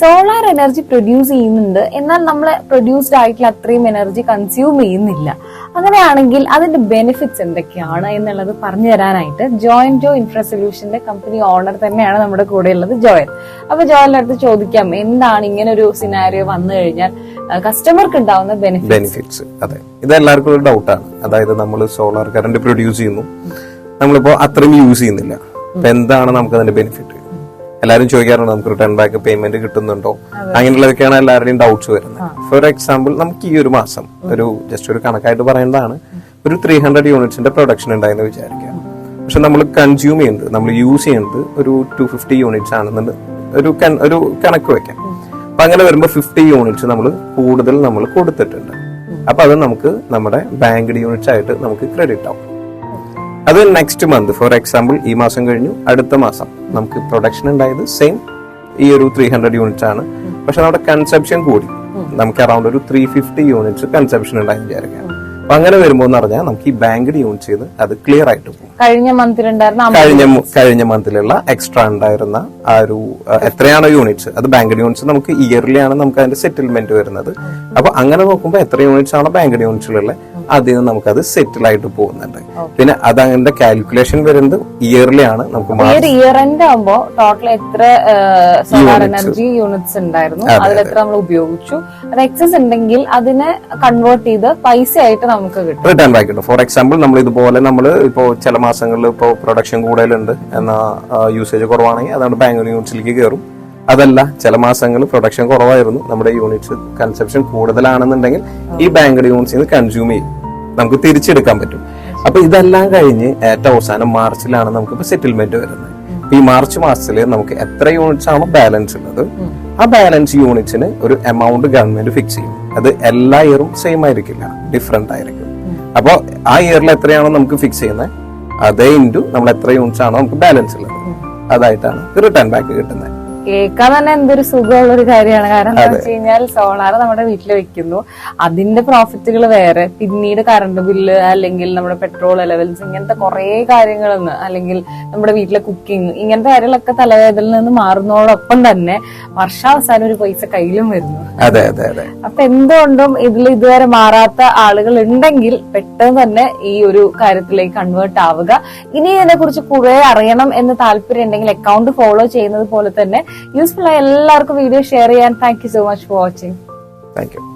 Solar energy produce ചെയ്യുന്നുണ്ട്. എന്നാൽ നമ്മൾ പ്രൊഡ്യൂസ്ഡ് ആയിട്ടുള്ള അത്രയും എനർജി കൺസ്യൂം ചെയ്യുന്നില്ല. അങ്ങനെയാണെങ്കിൽ അതിന്റെ ബെനിഫിറ്റ്സ് എന്തൊക്കെയാണ് എന്നുള്ളത് പറഞ്ഞു തരാനായിട്ട് ജോയിൻ ജോ ഇൻഫ്രാ സൊല്യൂഷന്റെ കമ്പനി ഓണർ തന്നെയാണ് നമ്മുടെ കൂടെ ഉള്ളത് ജോയൽ. അപ്പൊ ജോയലിന്റെ അടുത്ത് ചോദിക്കാം എന്താണ് ഇങ്ങനെ ഒരു സിനാരിയോ വന്നു കഴിഞ്ഞാൽ കസ്റ്റമർക്ക് ഉണ്ടാവുന്ന ബെനിഫിറ്റ്സ് അതെ. ഇത് എല്ലാവർക്കും ഒരു ഡൗട്ടാണ് അതായത് നമ്മൾ സോളാർ കറണ്ട് പ്രൊഡ്യൂസ് ചെയ്യുന്നു. നമ്മളിപ്പോ അത്രയും യൂസ് ചെയ്യുന്നില്ല. അപ്പൊ എന്താണ് നമുക്ക് അതിന്റെ ബെനിഫിറ്റ് എല്ലാവരും ചോദിക്കാറുണ്ട് നമുക്ക് റിട്ടേൺ ബാക്ക് പേയ്മെന്റ് കിട്ടുന്നുണ്ടോ? അങ്ങനെയുള്ളതൊക്കെയാണ് എല്ലാവരുടെയും ഡൗട്ട്സ് വരുന്നത്. ഫോർ എക്സാമ്പിൾ നമുക്ക് ഈ ഒരു മാസം ഒരു ജസ്റ്റ് ഒരു കണക്കായിട്ട് പറയേണ്ടതാണ് ഒരു ത്രീ ഹൺഡ്രഡ് യൂണിറ്റ്സിന്റെ പ്രൊഡക്ഷൻ ഉണ്ടായെന്ന് വിചാരിക്കുക. പക്ഷെ നമ്മൾ കൺസ്യൂം ചെയ്യുന്നത് നമ്മൾ യൂസ് ചെയ്യുന്നത് ഒരു ടു ഫിഫ്റ്റി യൂണിറ്റ്സ് ആണെന്നുണ്ട് ഒരു ഒരു കണക്ക് വെക്കാം. അപ്പൊ അങ്ങനെ വരുമ്പോൾ ഫിഫ്റ്റി യൂണിറ്റ്സ് നമ്മൾ കൂടുതൽ നമ്മൾ കൊടുത്തിട്ടുണ്ട്. അപ്പൊ അത് നമുക്ക് നമ്മുടെ ബാങ്ക് യൂണിറ്റ്സ് ആയിട്ട് നമുക്ക് ക്രെഡിറ്റ് ആവും. അത് നെക്സ്റ്റ് മന്ത് ഫോർ എക്സാമ്പിൾ ഈ മാസം കഴിഞ്ഞു. അടുത്ത മാസം നമുക്ക് പ്രൊഡക്ഷൻ ഉണ്ടായത് സെയിം ഈ ഒരു ത്രീ ഹൺഡ്രഡ് യൂണിറ്റ്സ് ആണ്. പക്ഷെ നമ്മുടെ കൺസെപ്ഷൻ കൂടി. നമുക്ക് അറൌണ്ട് ഒരു ത്രീ ഫിഫ്റ്റി യൂണിറ്റ്സ് കൺസെപ്ഷൻ ഉണ്ടായെന്ന് വിചാരിക്കാം. അപ്പൊ അങ്ങനെ വരുമ്പോൾ എന്ന് പറഞ്ഞാൽ നമുക്ക് ഈ ബാങ്ക് യൂണിറ്റ് ചെയ്ത് അത് ക്ലിയർ ആയിട്ട് പോകും. കഴിഞ്ഞ അമ്പത് കഴിഞ്ഞ കഴിഞ്ഞ മന്തിലുള്ള എക്സ്ട്രാ ഉണ്ടായിരുന്ന ആ ഒരു എത്രയാണോ യൂണിറ്റ്സ് അത് ബാങ്ക് യൂണിറ്റ്സ് നമുക്ക് ഇയർലി ആണ് നമുക്ക് അതിന്റെ സെറ്റിൽമെന്റ് വരുന്നത്. അപ്പൊ അങ്ങനെ നോക്കുമ്പോൾ എത്ര യൂണിറ്റ്സ് ആണോ ബാങ്ക് യൂണിറ്റ്സിലുള്ള അതിൽ നിന്ന് നമുക്ക് അത് സെറ്റിൽ ആയിട്ട് പോകുന്നുണ്ട് പിന്നെ അത് അതിന്റെ കാൽക്കുലേഷൻ വരുന്നത് ഇയർലി ആണ്. നമുക്ക് ഇയർ എൻഡ് ആകുമ്പോൾ ടോട്ടൽ എത്ര സോളാർ എനർജി യൂണിറ്റ്സ് ഉണ്ടായിരുന്നു? അതിൽ എത്ര നമ്മൾ ഉപയോഗിച്ചു? അത് എക്സസ് ഉണ്ടെങ്കിൽ അതിനെ കൺവേർട്ട് ചെയ്ത് പൈസ ആയിട്ട് നമുക്ക് കിട്ടും. റിട്ടേൺ ബാക്ക് കിട്ടും. ഫോർ എക്സാമ്പിൾ നമ്മൾ ഇതുപോലെ നമ്മൾ ഇപ്പോൾ ചില മാസങ്ങളിൽ ഇപ്പോൾ പ്രൊഡക്ഷൻ കൂടുതലുണ്ട്. എന്നാൽ യൂസേജ് കുറവാണെങ്കിൽ അതുകൊണ്ട് ബാംഗ്ലൂർ യൂണിറ്റ്സിലേക്ക് കയറും അതല്ല ചില മാസങ്ങളിൽ പ്രൊഡക്ഷൻ കുറവായിരുന്നു. നമ്മുടെ യൂണിറ്റ്സ് കൺസെപ്ഷൻ കൂടുതലാണെന്നുണ്ടെങ്കിൽ ഈ ബാങ്ക് യൂണിറ്റ്സിൽ നിന്ന് കൺസ്യൂം ചെയ്യും. നമുക്ക് തിരിച്ചെടുക്കാൻ പറ്റും. അപ്പൊ ഇതെല്ലാം കഴിഞ്ഞ് ഏറ്റവും അവസാനം മാർച്ചിലാണ് നമുക്ക് ഇപ്പൊ സെറ്റിൽമെന്റ് വരുന്നത് ഈ മാർച്ച് മാസത്തിൽ നമുക്ക് എത്ര യൂണിറ്റ്സ് ആണോ ബാലൻസ് ഉള്ളത് ആ ബാലൻസ് യൂണിറ്റ്സിന് ഒരു എമൗണ്ട് ഗവൺമെന്റ് ഫിക്സ് ചെയ്യും. അത് എല്ലാ ഇയറും സെയിം ആയിരിക്കില്ല ഡിഫറെന്റ് ആയിരിക്കും. അപ്പോൾ ആ ഇയറിൽ എത്രയാണോ നമുക്ക് ഫിക്സ് ചെയ്യുന്നത് അതേ ഇന്റു നമ്മൾ എത്ര യൂണിറ്റ്സ് ആണോ നമുക്ക് ബാലൻസ് ഉള്ളത്. അതായിട്ടാണ് റിട്ടേൺ ബാക്ക് കിട്ടുന്നത്. കേൾക്കാൻ തന്നെ എന്തൊരു സുഖമുള്ള ഒരു കാര്യമാണ്. കാരണം എന്താ വെച്ച് കഴിഞ്ഞാൽ സോളാർ നമ്മുടെ വീട്ടിൽ വെക്കുന്നു. അതിന്റെ പ്രോഫിറ്റുകൾ വേറെ. പിന്നീട് കറണ്ട് ബില്ല് അല്ലെങ്കിൽ നമ്മുടെ പെട്രോൾ ലെവൽസ് ഇങ്ങനത്തെ കുറെ കാര്യങ്ങളെന്ന് അല്ലെങ്കിൽ നമ്മുടെ വീട്ടിലെ കുക്കിംഗ് ഇങ്ങനത്തെ കാര്യങ്ങളൊക്കെ തലവേദനയിൽ നിന്ന് മാറുന്നതോടൊപ്പം തന്നെ വർഷാവസാനം ഒരു പൈസ കയ്യിലും വരുന്നു. അതെ അതെ അതെ. അപ്പൊ എന്തുകൊണ്ടും ഇതിൽ ഇതുവരെ മാറാത്ത ആളുകൾ ഉണ്ടെങ്കിൽ പെട്ടെന്ന് തന്നെ ഈ ഒരു കാര്യത്തിലേക്ക് കൺവേർട്ട് ആവുക. ഇനി ഇതിനെ കുറിച്ച് കുറെ അറിയണം എന്ന് താല്പര്യം ഉണ്ടെങ്കിൽ അക്കൗണ്ട് ഫോളോ ചെയ്യുന്നത് പോലെ തന്നെ യൂസ്ഫുൾ ആയ എല്ലാവർക്കും വീഡിയോ ഷെയർ ചെയ്യാൻ thank you so much for watching thank you